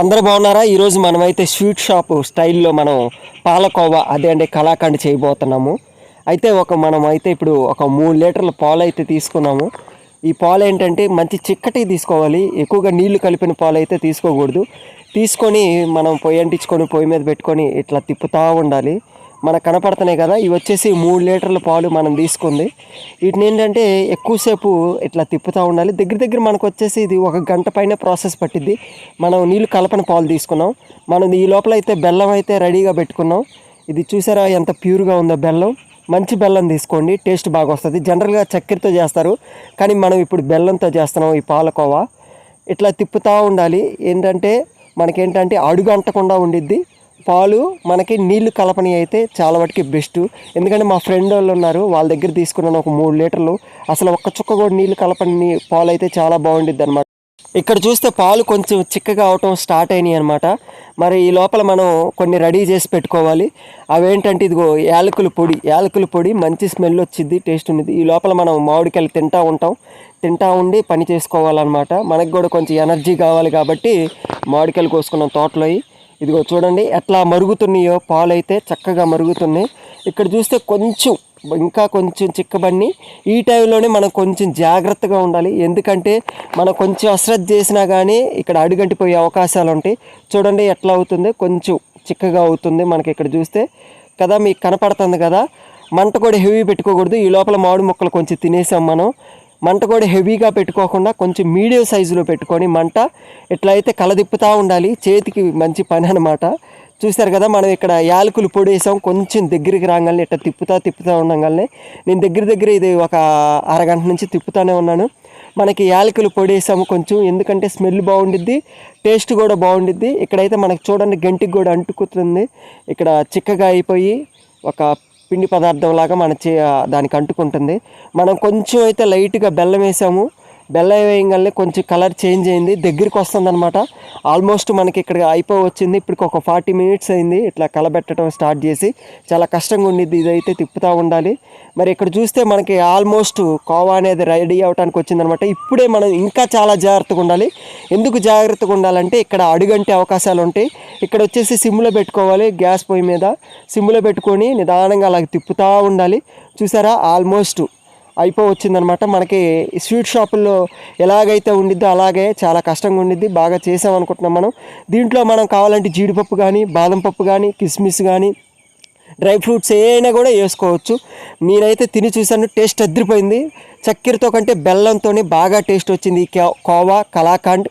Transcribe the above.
అందరూ బాగున్నారా? ఈరోజు మనమైతే స్వీట్ షాప్ స్టైల్లో మనం పాలకోవా అదే అంటే కళాఖండ్ చేయబోతున్నాము. అయితే ఒక మనం అయితే ఇప్పుడు ఒక మూడు లీటర్ల పాలు అయితే తీసుకున్నాము. ఈ పాలు ఏంటంటే మంచి చిక్కటి తీసుకోవాలి. ఎక్కువగా నీళ్ళు కలిపిన పాలు అయితే తీసుకోకూడదు. తీసుకొని మనం పొయ్యి అంటించుకొని పొయ్యి మీద పెట్టుకొని ఇట్లా తిప్పుతూ ఉండాలి. మనకు కనపడుతున్నాయి కదా ఇవి వచ్చేసి మూడు లీటర్ల పాలు మనం తీసుకుంది. వీటిని ఏంటంటే ఎక్కువసేపు ఇట్లా తిప్పుతూ ఉండాలి. దగ్గర దగ్గర మనకు వచ్చేసి ఇది ఒక గంట పైన ప్రాసెస్ పట్టిద్ది. మనం నీళ్ళు కలపని పాలు తీసుకున్నాం. మనం ఈ లోపల అయితే బెల్లం అయితే రెడీగా పెట్టుకున్నాం. ఇది చూసారా ఎంత ప్యూర్గా ఉందో బెల్లం. మంచి బెల్లం తీసుకోండి టేస్ట్ బాగా వస్తుంది. జనరల్గా చక్కెరతో చేస్తారు కానీ మనం ఇప్పుడు బెల్లంతో చేస్తున్నాం ఈ పాలకోవా. ఇట్లా తిప్పుతూ ఉండాలి. ఏంటంటే మనకేంటంటే అడుగు అంటకుండా ఉండిద్ది. పాలు మనకి నీళ్ళు కలపని అయితే చాలా వాటికి బెస్ట్. ఎందుకంటే మా ఫ్రెండ్ వాళ్ళు ఉన్నారు వాళ్ళ దగ్గర తీసుకున్నాను ఒక మూడు లీటర్లు. అసలు ఒక్క చుక్క కూడా నీళ్ళు కలపని పాలు అయితే చాలా బాగుండిద్ది అనమాట ఇక్కడ చూస్తే పాలు కొంచెం చిక్కగా అవటం స్టార్ట్ అయినాయి అనమాట మరి ఈ లోపల మనం కొన్ని రెడీ చేసి పెట్టుకోవాలి. అవేంటంటే ఇదిగో యాలకుల పొడి. యాలకుల పొడి మంచి స్మెల్ వచ్చింది టేస్ట్ ఉన్నది. ఈ లోపల మనం మామిడికాయలు తింటూ ఉంటాం. తింటా ఉండి పని చేసుకోవాలన్నమాట. మనకు కూడా కొంచెం ఎనర్జీ కావాలి కాబట్టి మామిడికాయలు కోసుకున్నాం తోటలోవి ఇదిగో చూడండి ఎట్లా మరుగుతున్నాయో పాలు అయితే చక్కగా మరుగుతున్నాయి. ఇక్కడ చూస్తే కొంచెం ఇంకా కొంచెం చిక్కబడి ఈ టైంలోనే మనం కొంచెం జాగ్రత్తగా ఉండాలి. ఎందుకంటే మనం కొంచెం అశ్రద్ధ చేసినా కానీ ఇక్కడ అడుగంటిపోయే అవకాశాలు ఉంటాయి చూడండి ఎట్లా అవుతుంది? కొంచెం చిక్కగా అవుతుంది మనకి ఇక్కడ చూస్తే. కదా మీకు కనపడుతుంది కదా? మంట కూడా హెవీ పెట్టుకోకూడదు. ఈ లోపల మామిడి ముక్కలు కొంచెం తినేసాం మనం. మంట కూడా హెవీగా పెట్టుకోకుండా కొంచెం మీడియం సైజులో పెట్టుకొని మంట ఇట్లా అయితే కలదిప్పుతూ ఉండాలి చేతికి మంచి పని అనమాట చూశారు కదా మనం ఇక్కడ యాలకులు పొడి వేసాం కొంచెం దగ్గరికి రాగానే ఇట్లా తిప్పుతా తిప్పుతూ ఉండగానే నేను దగ్గర దగ్గర ఇది ఒక అరగంట నుంచి తిప్పుతూనే ఉన్నాను. మనకి యాలకులు పొడి వేసాము కొంచెం ఎందుకంటే స్మెల్ బాగుండిద్ది టేస్ట్ కూడా బాగుండిద్ది. ఇక్కడైతే మనకు చూడండి గంటికి కూడా అంటుకుతుంది. ఇక్కడ చిక్కగా అయిపోయి ఒక పిండి పదార్థం లాగా మన చే దానికి అంటుకుంటుంది మనం కొంచెం అయితే లైట్గా బెల్లం వేసాము. బెల్లం వేయగానే కొంచెం కలర్ చేంజ్ అయింది. దగ్గరికి వస్తుంది అనమాట ఆల్మోస్ట్ మనకి ఇక్కడ అయిపో వచ్చింది ఇప్పటికి ఒక ఫార్టీ మినిట్స్ అయింది. ఇట్లా కలబెట్టడం స్టార్ట్ చేసి చాలా కష్టంగా ఉండిద్ది. ఇదైతే తిప్పుతూ ఉండాలి. మరి ఇక్కడ చూస్తే మనకి ఆల్మోస్ట్ కోవా అనేది రెడీ అవడానికి వచ్చిందనమాట ఇప్పుడే మనం ఇంకా చాలా జాగ్రత్తగా ఉండాలి. ఎందుకు జాగ్రత్తగా ఉండాలంటే ఇక్కడ అడుగంటే అవకాశాలు ఉంటాయి ఇక్కడ వచ్చేసి సిమ్లో పెట్టుకోవాలి గ్యాస్ పొయ్యి మీద. సిమ్లో పెట్టుకొని నిదానంగా అలా తిప్పుతూ ఉండాలి. చూసారా? ఆల్మోస్ట్ అయిపో వచ్చిందనమాట మనకి స్వీట్ షాపుల్లో ఎలాగైతే ఉండిద్దో అలాగే చాలా కష్టంగా ఉండిద్ది. బాగా చేసామనుకుంటున్నాం మనం. దీంట్లో మనం కావాలంటే జీడిపప్పు కానీ బాదం పప్పు కానీ కిస్మిస్ కానీ డ్రై ఫ్రూట్స్ ఏమైనా కూడా వేసుకోవచ్చు. నేనైతే తిని చూశాను టేస్ట్ అద్దరిపోయింది. చక్కెరతో కంటే బెల్లంతో బాగా టేస్ట్ వచ్చింది కే- కోవా కలాకండ్